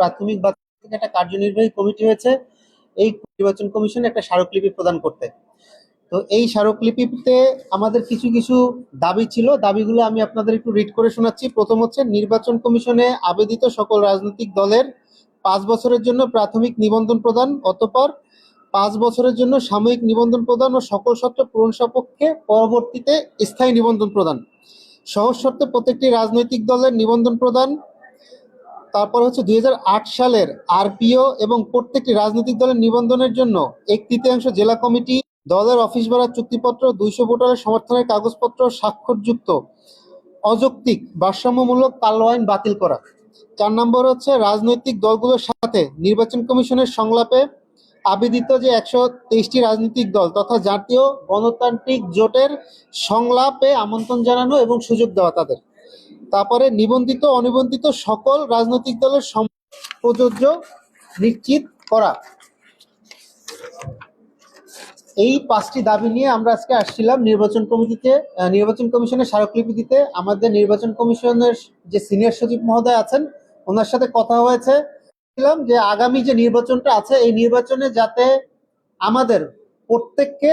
প্রাথমিক একটা কার্যনির্বাহী কমিটি হয়েছে। এই নির্বাচন কমিশনে একটা স্মারকলিপি প্রদান করতে। তো এই স্মারকলিপিতে আমাদের কিছু কিছু দাবি ছিল। দাবিগুলো আমি আপনাদের একটু রিড করে শোনাচ্ছি। প্রথম হচ্ছে, নির্বাচন কমিশনে আবেদিত সকল রাজনৈতিক দলের পাঁচ বছরের জন্য প্রাথমিক নিবন্ধন প্রদান। অতপর পাঁচ বছরের জন্য সাময়িক নিবন্ধন প্রদান ও সকল শর্ত পূরণ সপক্ষে পরবর্তীতে স্থায়ী নিবন্ধন প্রদান। সহজ শর্তে প্রত্যেকটি রাজনৈতিক দলের নিবন্ধন প্রদান। তারপর হচ্ছে দুই হাজার আট সালের আরপিও এবং প্রত্যেকটি রাজনৈতিক দলের নিবন্ধনের জন্য এক তৃতীয়াংশ জেলা কমিটি দলের অফিস ভাড়া চুক্তিপত্র দুইশো ভোটারের সমর্থনের কাগজপত্র স্বাক্ষরযুক্ত অযৌক্তিক ভারসাম্যমূলক কালো আইন বাতিল করা। চার নম্বর হচ্ছে রাজনৈতিক দলগুলোর সাথে নির্বাচন কমিশনের সংলাপে আবেদিত যে একশো তেইশটি রাজনৈতিক দল তথা জাতীয় গণতান্ত্রিক জোটের সংলাপে আমন্ত্রণ জানানো এবং সুযোগ দেওয়া তাদের। তারপরে নিবন্ধিত, অনিবন্ধিত সকল রাজনৈতিক দলের প্রযোজ্য নিশ্চিত করা। এই পাঁচটি দাবি নিয়ে আমরা আজকে আসছিলাম নির্বাচন কমিটিতে নির্বাচন কমিশনের স্মারকলিপি দিতে আমাদের নির্বাচন কমিশনের যে সিনিয়র সচিব মহোদয় আছেন, ওনার সাথে কথা হয়েছে। যে আগামী যে নির্বাচনটা আছে, এই নির্বাচনে যাতে আমাদের প্রত্যেককে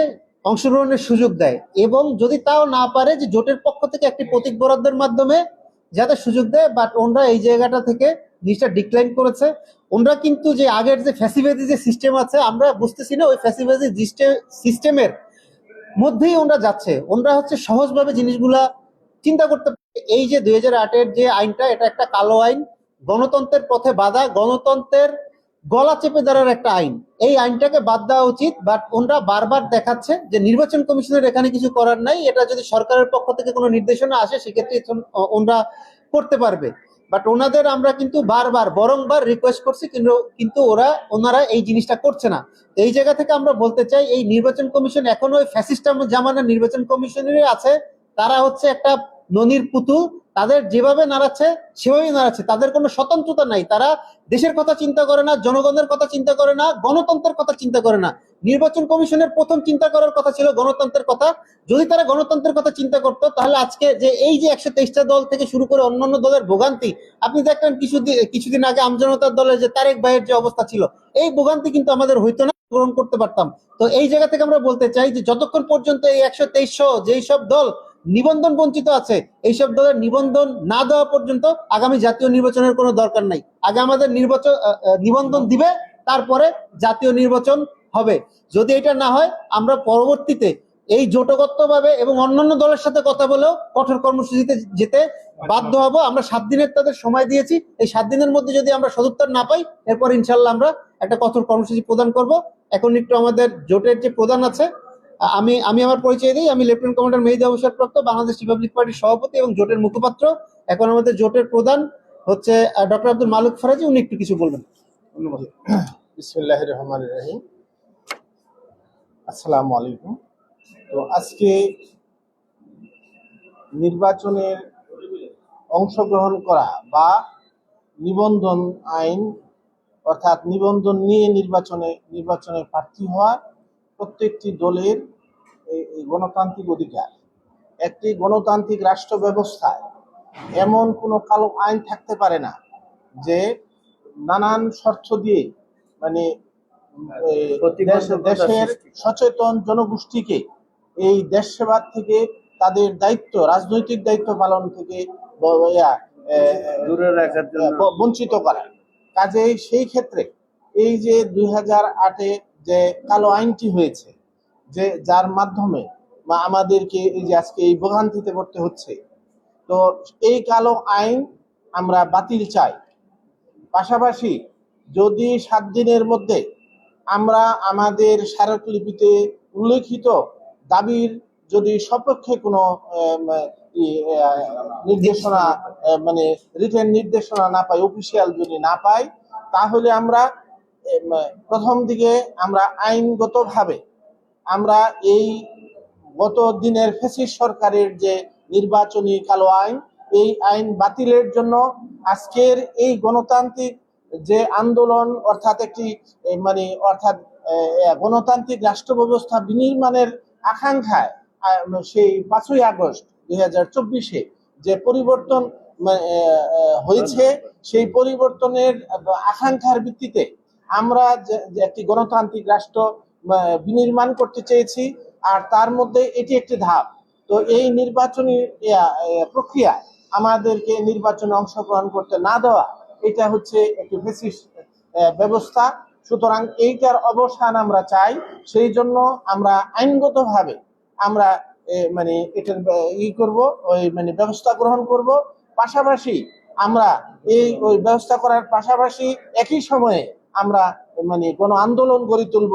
অংশগ্রহণের সুযোগ দেয়। এবং যদি তাও না পারে যে জোটের পক্ষ থেকে একটি প্রতীক বরাদ্দের মাধ্যমে যাতে সুযোগ দেয় বাট ওনরা এই জায়গাটা থেকে জিনিসটা ডিক্লাইন করেছে। ওনরা কিন্তু যে আগের যে ফ্যাসিভেজি যে সিস্টেম আছে, আমরা বুঝতেছি না, ওই ফ্যাসিভেজি সিস্টেমের মধ্যেই ওনরা যাচ্ছে। ওনরা হচ্ছে সহজভাবে জিনিসগুলা চিন্তা করতে এই যে দুই হাজার আটের যে আইনটা, এটা একটা কালো আইন। গণতন্ত্রের পথে বাধা, গণতন্ত্রের গলা চেপে ধরার একটা আইন। এই আইনটাকে বাদ দেওয়া উচিত বাট ওনরা বারবার দেখাচ্ছে যে নির্বাচন কমিশনের এখানে কিছু করার নাই, এটা যদি সরকারের পক্ষ থেকে কোনো নির্দেশনা আসে, সেক্ষেত্রে ওনরা করতে পারবে। বাট ওনাদের আমরা কিন্তু বারবার, বরংবার রিকোয়েস্ট করছি, কিন্তু কিন্তু ওরা, ওনারা এই জিনিসটা করছে না। এই জায়গা থেকে আমরা বলতে চাই, এই নির্বাচন কমিশন এখনও ওই ফ্যাসিস্টাম জামানার নির্বাচন কমিশনেরই আছে। তারা হচ্ছে একটা ননির পুতুল তাদের যেভাবে নাড়াচ্ছে, সেভাবেই নাড়াচ্ছে। তাদের কোনো স্বতন্ত্রতা নাই। তারা দেশের কথা চিন্তা করে না, জনগণের কথা চিন্তা করে না, গণতন্ত্রের কথা চিন্তা করে না। নির্বাচন কমিশনের প্রথম চিন্তা করার কথা ছিল গণতন্ত্রের কথা। যদি তারা গণতন্ত্রের কথা চিন্তা করতো, তাহলে আজকে যে এই যে একশো তেইশটা দল থেকে শুরু করে অন্যান্য দলের ভোগান্তি, আপনি দেখলেন কিছুদিন কিছুদিন আগে আমজনতার দলের যে তারেক ভাইয়ের যে অবস্থা ছিল, এই ভোগান্তি কিন্তু আমাদের হইতো না গ্রহণ করতে পারতাম। তো এই জায়গা থেকে আমরা বলতে চাই যে যতক্ষণ পর্যন্ত এই একশো তেইশশো যেই সব দল নিবন্ধন বঞ্চিত আছে। এইসব দলের নিবন্ধন না দেওয়া পর্যন্ত আগামী জাতীয় নির্বাচনের কোনো দরকার নাই। আগে আমাদের নির্বাচন নিবন্ধন দিবে, তারপরে জাতীয় নির্বাচন হবে। যদি এটা না হয়, আমরা পরবর্তীতে এই জোটগতভাবে এবং অন্যান্য দলের সাথে কথা বলেও কঠোর কর্মসূচিতে যেতে বাধ্য হব। আমরা সাত দিনের তাদের সময় দিয়েছি। এই সাত দিনের মধ্যে যদি আমরা সদুত্তর না পাই, এরপর ইনশাল্লাহ আমরা একটা কঠোর কর্মসূচি প্রদান করব। এখন একটু আমাদের জোটের যে প্রধান আছে আমি আমি আমার পরিচয় দিই। আমি লেফটেন্যান্ট কমান্ডার মেহিদি অবসরপ্রাপ্ত বাংলাদেশ রিপাবলিক পার্টির সভাপতি এবং জোটের মুখপাত্র। এখন আমাদের জোটের প্রধান হচ্ছে ডক্টর আব্দুল মালুক ফরাজি। উনি একটু কিছু বলবেন। রহমান রহিম। আসসালামু আলাইকুম। তো আজকে নির্বাচনের অংশগ্রহণ করা বা নিবন্ধন আইন, অর্থাৎ নিবন্ধন নিয়ে নির্বাচনে নির্বাচনে প্রার্থী হওয়া প্রত্যেকটি দলের এই- গণতান্ত্রিক অধিকার। একটি গণতান্ত্রিক রাষ্ট্র ব্যবস্থায় এমন কোনো কালো আইন থাকতে পারে না যে নানান শর্ত দিয়ে মানে দেশের সচেতন জনগোষ্ঠীকে এই দেশ সেবার থেকে তাদের দায়িত্ব রাজনৈতিক দায়িত্ব পালন থেকে বঞ্চিত করা। কাজে সেই ক্ষেত্রে এই যে দুই হাজার আটে যে কালো আইনটি হয়েছে, যে যার মাধ্যমে বা আমাদেরকে এই যে আজকে এই ভোগান্তিতে পড়তে হচ্ছে, তো এই কালো আইন আমরা বাতিল চাই। পাশাপাশি যদি সাত দিনের মধ্যে আমরা আমাদের স্মারকলিপিতে উল্লেখিত দাবির যদি সপক্ষে কোনো নির্দেশনা মানে রিটেন নির্দেশনা না পাই অফিসিয়াল যদি না পাই, তাহলে আমরা প্রথম দিকে আমরা আইনগতভাবে আমরা এই গত দিনের ফেসিস সরকারের যে নির্বাচনী কালো আইন এই আইন বাতিলের জন্য আজকের এই গণতান্ত্রিক যে আন্দোলন অর্থাৎ একটি মানে অর্থাৎ গণতান্ত্রিক রাষ্ট্র ব্যবস্থা বিনির্মাণের আকাঙ্ক্ষায় সেই পাঁচই আগস্ট দুই হাজার চব্বিশে যে পরিবর্তন মানে, হয়েছে। সেই পরিবর্তনের আকাঙ্ক্ষার ভিত্তিতে আমরা একটি গণতান্ত্রিক রাষ্ট্র বিনির্মাণ করতে চেয়েছি, আর তার মধ্যে এটি একটি ধাপ। তো এই নির্বাচনী প্রক্রিয়া আমাদেরকে নির্বাচনে অংশগ্রহণ করতে না দেওয়া, এটা হচ্ছে একটি ফেসিস্ট ব্যবস্থা। সুতরাং এইটার অবসান আমরা চাই। সেই জন্য আমরা আইনগতভাবে আমরা মানে এটার ই করব, ওই মানে ব্যবস্থা গ্রহণ করব। পাশাপাশি আমরা এই, ওই ব্যবস্থা করার পাশাপাশি একই সময়ে আমরা মানে কোন আন্দোলন গড়ে তুলব,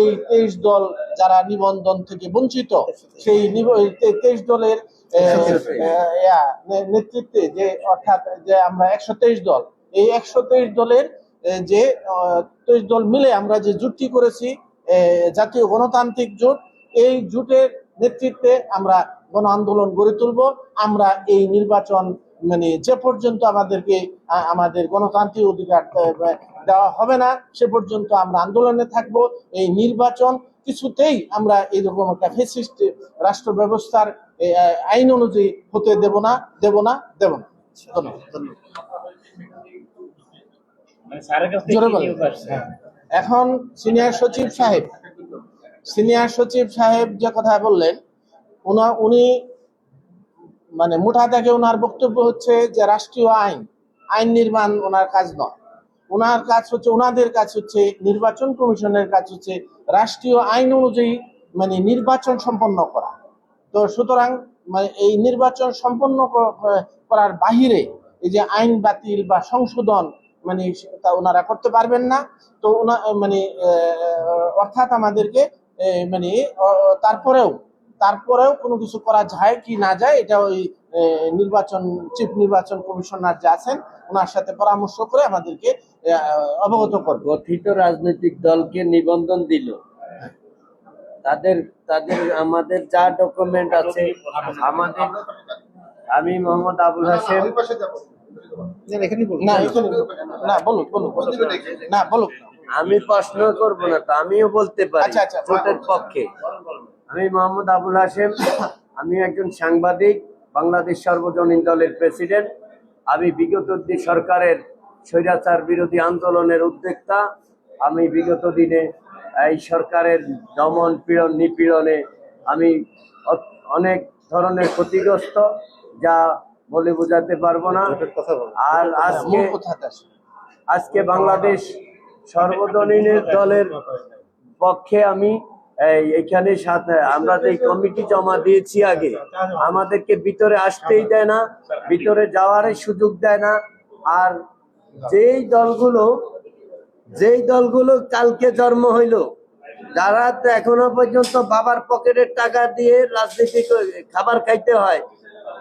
এই তেইশ দল যারা নিবন্ধন থেকে বঞ্চিত, সেই তেইশ দলের নেতৃত্বে যে, অর্থাৎ যে আমরা একশো তেইশ দল, এই একশো তেইশ দলের যে তেইশ দল মিলে আমরা যে জুটটি করেছি জাতীয় গণতান্ত্রিক জোট, এই জোটের নেতৃত্বে আমরা গণ আন্দোলন গড়ে তুলব, আমরা এই নির্বাচন মানে যে পর্যন্ত আমাদেরকে আমাদের গণতান্ত্রিক অধিকার দেওয়া হবে না সে পর্যন্ত আমরা আন্দোলনে থাকব এই নির্বাচন কিছুতেই আমরা এইরকম একটা ফেসিস্ট রাষ্ট্র ব্যবস্থার আইন অনুযায়ী হতে দেব না দেব না দেব না মানে? হ্যাঁ। এখন সিনিয়র সচিব সাহেব সিনিয়র সচিব সাহেব যে কথা বললেন উনি মানে মোটা থেকে ওনার বক্তব্য হচ্ছে যে রাষ্ট্রীয় আইন আইন নির্মাণ ওনার কাজ নয়। ওনার কাজ হচ্ছে, ওনাদের কাজ হচ্ছে নির্বাচন কমিশনের কাজ হচ্ছে রাষ্ট্রীয় আইন অনুযায়ী মানে নির্বাচন সম্পন্ন করা। তো সুতরাং মানে এই নির্বাচন সম্পন্ন করার বাহিরে এই যে আইন বাতিল বা সংশোধন মানে তা ওনারা করতে পারবেন না। তো ওনা মানে অর্থাৎ আমাদেরকে মানে তারপরেও তারপরেও কোনো কিছু করা যায় কি না যায় এটা ওই নির্বাচন চিফ নির্বাচন কমিশনার যে আছেন ওনার সাথে পরামর্শ করে আমাদেরকে অবগত করবে। গঠিত রাজনৈতিক দলকে নিবন্ধন দিল। তাদের তাদের আমাদের যা ডকুমেন্ট আছে আমাদের আমি মোহাম্মদ আবুল হাসেম আমি প্রশ্ন করব না তো আমিও বলতে পারি আচ্ছা, আচ্ছা। ভোটের পক্ষে। আমি মোহাম্মদ আবুল হাসেম আমি একজন সাংবাদিক বাংলাদেশ সর্বজনীন দলের প্রেসিডেন্ট। আমি বিগত দিন সরকারের স্বৈরাচার বিরোধী আন্দোলনের উদ্যোক্তা। আমি বিগত দিনে এই সরকারের দমন পীড়ন নিপীড়নে আমি অনেক ধরনের ক্ষতিগ্রস্ত যা বলে বোঝাতে পারব না। আর আজকে আজকে বাংলাদেশ সর্বজনীনের দলের পক্ষে আমি এখানে আমরা যে কমিটি জমা দিয়েছি আগে, আমাদেরকে ভিতরে আসতেই দেয় না, ভিতরে যাওয়ারই সুযোগ দেয় না। আর যেই দলগুলো যেই দলগুলো কালকে জন্ম হইল, যারা এখনও পর্যন্ত বাবার পকেটের টাকা দিয়ে রাজনীতি খাবার খাইতে হয়,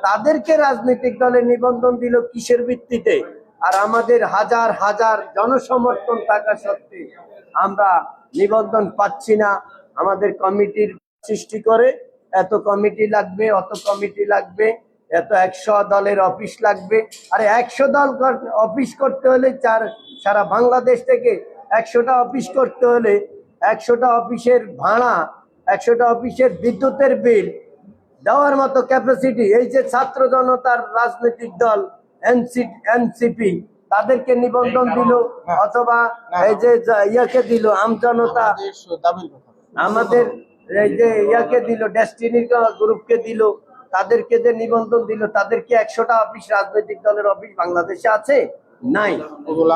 তাদেরকে রাজনৈতিক দলে নিবন্ধন দিল কিসের ভিত্তিতে? আর আমাদের হাজার হাজার জনসমর্থন থাকা সত্ত্বে আমরা নিবন্ধন পাচ্ছি না। আমাদের কমিটির সৃষ্টি করে এত কমিটি লাগবে অত কমিটি লাগবে এত একশো দলের অফিস লাগবে। আরে একশো দল অফিস করতে হলে চার সারা বাংলাদেশ থেকে একশোটা অফিস করতে হলে একশোটা অফিসের ভাড়া একশোটা অফিসের বিদ্যুতের বিল দেওয়ার মতো ক্যাপাসিটি এই যে ছাত্র জনতার রাজনৈতিক দল এনসি এনসিপি তাদেরকে নিবন্ধন দিল অথবা এই যে ইয়াকে দিল আমজনতা দাবির কথা। আমাদের এই যে ইয়াকে দিল ডেস্টিনির গ্রুপকে দিল তাদেরকে যে নিবন্ধন দিল তাদেরকে একশোটা অফিস রাজনৈতিক দলের অফিস বাংলাদেশে আছে? নাই।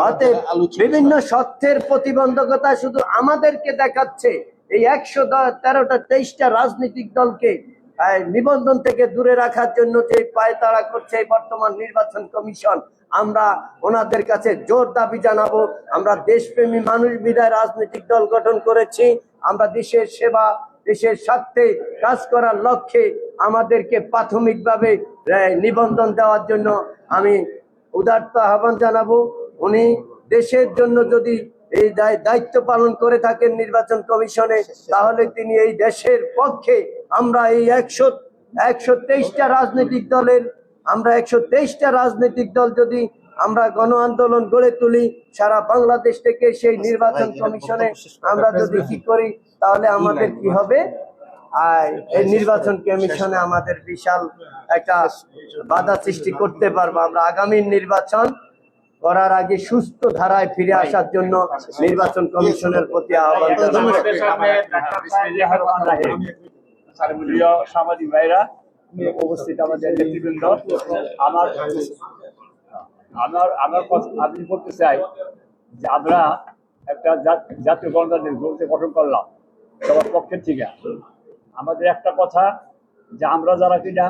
অতএব বিভিন্ন সত্যের প্রতিবন্ধকতা শুধু আমাদেরকে দেখাচ্ছে। এই একশো তেরোটা তেইশটা রাজনৈতিক দলকে নিবন্ধন থেকে দূরে রাখার জন্য যে পায়তাড়া করছে বর্তমান নির্বাচন কমিশন, আমরা ওনাদের কাছে জোর দাবি জানাব। আমরা দেশপ্রেমী মানুষ বিদায় রাজনৈতিক দল গঠন করেছি। আমরা দেশের সেবা, দেশের স্বার্থে কাজ করার লক্ষ্যে আমাদেরকে প্রাথমিকভাবে নিবন্ধন দেওয়ার জন্য আমি উদার্ত আহ্বান জানাব। উনি দেশের জন্য যদি এই দায়- দায়িত্ব পালন করে থাকেন নির্বাচন কমিশনে, তাহলে তিনি এই দেশের পক্ষে আমরা এই একশো একশো তেইশটা রাজনৈতিক দলের আমরা একশো তেইশটা রাজনৈতিক দল যদি আমরা গণ আন্দোলন গড়ে তুলি সারা বাংলাদেশ থেকে সেই নির্বাচন কমিশনে আমরা যদি কি করি তাহলে আমাদের কি হবে আর এই নির্বাচন কমিশনে আমাদের বিশাল একটা বাধা সৃষ্টি করতে পারব আমরা আগামী নির্বাচন করার আগে সুস্থ ধারায় ফিরে আসার জন্য নির্বাচন কমিশনের প্রতি আহ্বান প্রিয় সামাজিক ভাইরা উপস্থিত আমাদের নেতৃবৃন্দ। আমার আমার আমার আমি বলতে চাই যে আমরা একটা জাত- জাতীয় গণতান্ত্রিক গ্রুপে গঠন করলাম সবার পক্ষের থেকে আমাদের একটা কথা যে আমরা যারা কিনা